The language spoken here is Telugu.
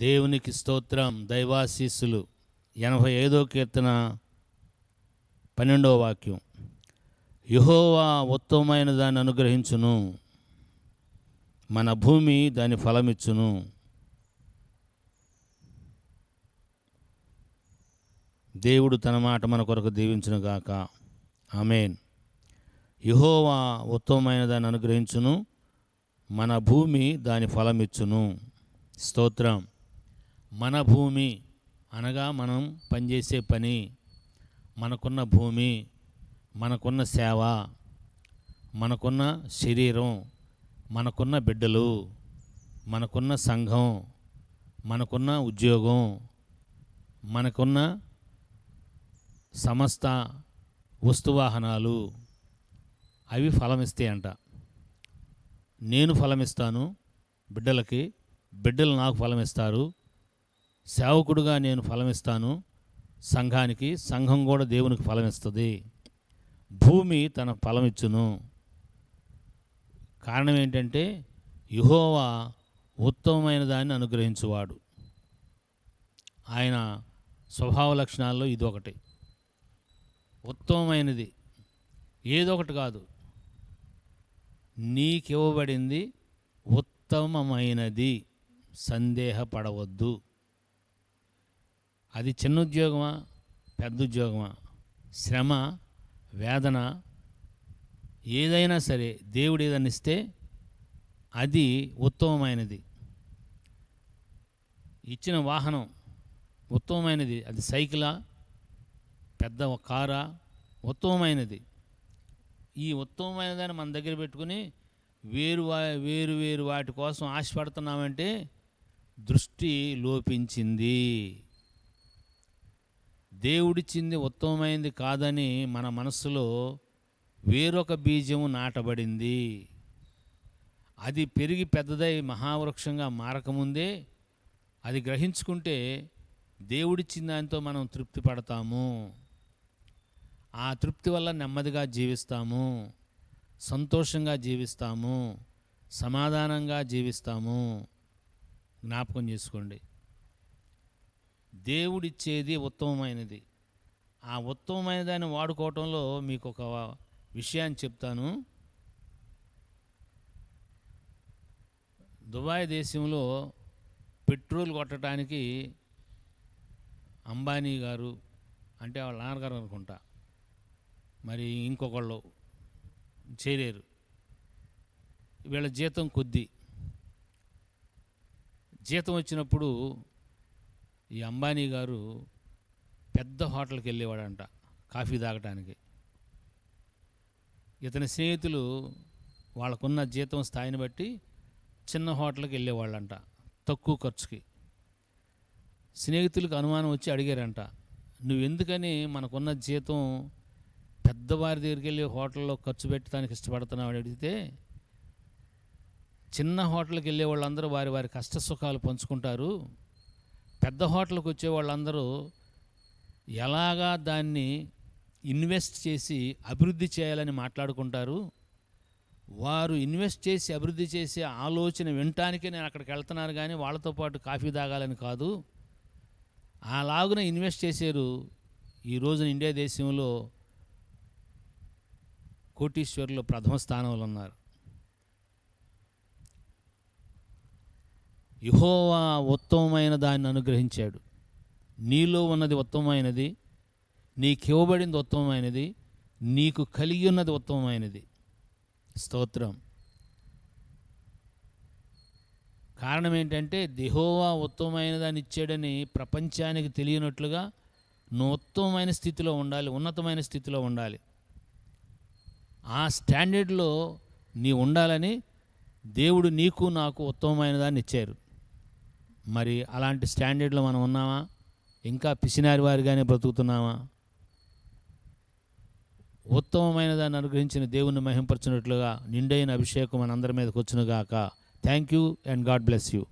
దేవునికి స్తోత్రం. దైవాశీస్సులు. ఎనభై ఐదో కీర్తన పన్నెండవ వాక్యం. యహోవా ఉత్తమమైన దాన్ని అనుగ్రహించును. మన భూమి దాని ఫలమిచ్చును. దేవుడు తన మాట మన కొరకు దీవించునుగాక ఆమెన్. యహోవా ఉత్తమమైన దాన్ని అనుగ్రహించును. మన భూమి దాని ఫలమిచ్చును. స్తోత్రం. మన భూమి అనగా మనం పనిచేసే పని. మనకున్న భూమి మనకున్న సేవ మనకున్న శరీరం మనకున్న బిడ్డలు మనకున్న సంఘం మనకున్న ఉద్యోగం మనకున్న సమస్త వస్తువాహనాలు అవి ఫలమిస్తాయంట నేను ఫలమిస్తాను బిడ్డలకి బిడ్డలు నాకు ఫలమిస్తారు సేవకుడుగా నేను ఫలమిస్తాను. సంఘానికి సంఘం కూడా దేవునికి ఫలమిస్తుంది. భూమి తన ఫలమిచ్చును. కారణం ఏంటంటే యుహోవా ఉత్తమమైన దాన్ని అనుగ్రహించువాడు. ఆయన స్వభావ లక్షణాల్లో ఇది ఒకటి. ఉత్తమమైనది ఏదో ఒకటి కాదు. నీకివ్వబడింది ఉత్తమమైనది. సందేహపడవద్దు. అది చిన్న ఉద్యోగమా? పెద్ద ఉద్యోగమా? శ్రమ? వేదన? ఏదైనా సరే దేవుడు ఏదైనా ఇస్తే అది ఉత్తమమైనది. ఇచ్చిన వాహనం ఉత్తమమైనది. అది సైకిలా? పెద్ద కారా? ఉత్తమమైనది. ఈ ఉత్తమమైనదాన్ని మన దగ్గర పెట్టుకుని వేరు వా వేరు వేరు వాటి కోసం ఆశపడుతున్నామంటే దృష్టి లోపించింది. దేవుడిచ్చింది ఉత్తమమైంది కాదని మన మనస్సులో వేరొక బీజము నాటబడింది. అది పెరిగి పెద్దదై మహావృక్షంగా మారకముందే అది గ్రహించుకుంటే దేవుడిచ్చిన దానితో మనం తృప్తి పడతాము. ఆ తృప్తి వల్ల నెమ్మదిగా జీవిస్తాము. సంతోషంగా జీవిస్తాము. సమాధానంగా జీవిస్తాము. జ్ఞాపకం చేసుకోండి. దేవుడిచ్చేది ఉత్తమమైనది. ఆ ఉత్తమమైన దాన్ని వాడుకోవటంలో మీకు ఒక విషయాన్ని చెప్తాను. దుబాయ్ దేశంలో పెట్రోల్ కొట్టడానికి అంబానీ గారు అంటే వాళ్ళ నాన్నగారు అనుకుంటా. మరి ఇంకొకళ్ళు చేరారు. వీళ్ళ జీతం కొద్ది. జీతం వచ్చినప్పుడు ఈ అంబానీ గారు పెద్ద హోటల్కి వెళ్ళేవాడంట కాఫీ తాగటానికి. ఇతని స్నేహితులు వాళ్ళకున్న జీతం స్థాయిని బట్టి చిన్న హోటల్కి వెళ్ళేవాళ్ళంట తక్కువ ఖర్చుకి. స్నేహితులకు అనుమానం వచ్చి అడిగారంట నువ్వు ఎందుకని మనకున్న జీతం పెద్దవారి దగ్గరికి వెళ్ళి హోటల్లో ఖర్చు పెట్టడానికి ఇష్టపడుతున్నావు అని అడిగితే చిన్న హోటల్కి వెళ్ళే వాళ్ళందరూ వారి వారి కష్ట సుఖాలు పంచుకుంటారు పెద్ద హోటల్కి వచ్చే వాళ్ళందరూ ఎలాగా దాన్ని ఇన్వెస్ట్ చేసి అభివృద్ధి చేయాలని మాట్లాడుకుంటారు? వారు ఇన్వెస్ట్ చేసి అభివృద్ధి చేసే ఆలోచన వినటానికే నేను అక్కడికి వెళ్తున్నాను కానీ వాళ్ళతో పాటు కాఫీ తాగాలని కాదు. అలాగున ఇన్వెస్ట్ చేశారు ఈ రోజున ఇండియా దేశంలో కోటీశ్వరులు ప్రథమ స్థానంలో ఉన్నారు. యహోవా ఉత్తమమైన దాన్ని అనుగ్రహించాడు. నీలో ఉన్నది ఉత్తమమైనది నీకు ఇవ్వబడింది ఉత్తమమైనది నీకు కలిగి ఉన్నది ఉత్తమమైనది. స్తోత్రం. కారణం ఏంటంటే దిహోవా ఉత్తమమైన దాన్ని ఇచ్చాడని ప్రపంచానికి తెలియనట్లుగా నువ్వు ఉత్తమమైన స్థితిలో ఉండాలి ఉన్నతమైన స్థితిలో ఉండాలి. ఆ స్టాండర్డ్లో నీ ఉండాలని దేవుడు నీకు నాకు ఉత్తమమైన దాన్ని ఇచ్చారు. మరి అలాంటి స్టాండర్డ్లో మనం ఉన్నామా? ఇంకా పిసినారి వారిగానే బ్రతుకుతున్నామా? ఉత్తమమైన దాన్ని అనుగ్రహించిన దేవుణ్ణి మహింపరచినట్లుగా నిండైన అభిషేకం మనందరి మీదకి వచ్చినగాక. Thank you and God bless you